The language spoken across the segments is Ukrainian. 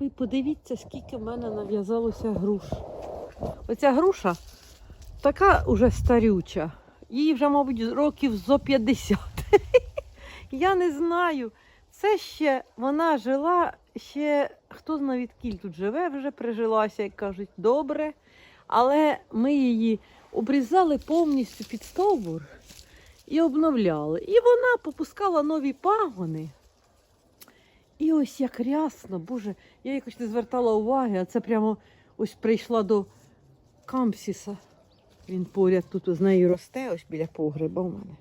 Ви подивіться, скільки в мене нав'язалося груш. Оця груша така уже старюча. Їй вже, мабуть, років зо 50. Я не знаю. Це ще вона жила, ще хто знає відкіль тут живе, вже прижилася, як кажуть, добре. Але ми її обрізали повністю під стовбур і обновляли. І вона попускала нові пагони. І ось як рясно, Боже, я якось не звертала уваги, а це прямо ось прийшла до Кампсіса. Він поряд тут з нею росте, ось біля погреба у мене.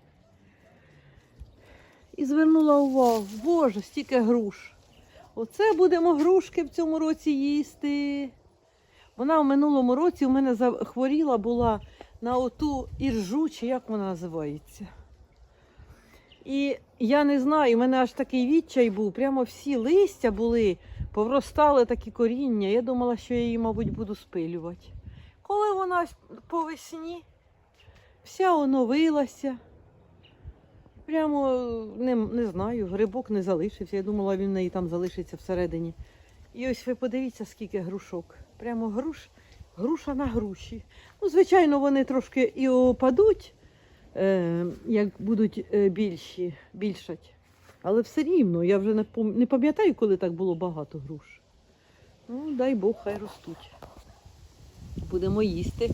І звернула увагу, Боже, стільки груш. Оце будемо грушки в цьому році їсти. Вона в минулому році у мене захворіла була на оту іржу, чи як вона називається. І я не знаю, у мене аж такий відчай був, прямо всі листя були, повростали такі коріння. Я думала, що я її, мабуть, буду спилювати. Коли вона по весні вся оновилася, прямо не, не знаю, грибок не залишився. Я думала, він в неї там залишиться всередині. І ось ви подивіться, скільки грушок. Прямо груш, груша на груші. Ну, звичайно, вони трошки і опадуть, як будуть е, більші, більшать. Але все рівно, я вже не пам'ятаю, коли так було багато груш. Ну, дай Бог, хай ростуть. Будемо їсти.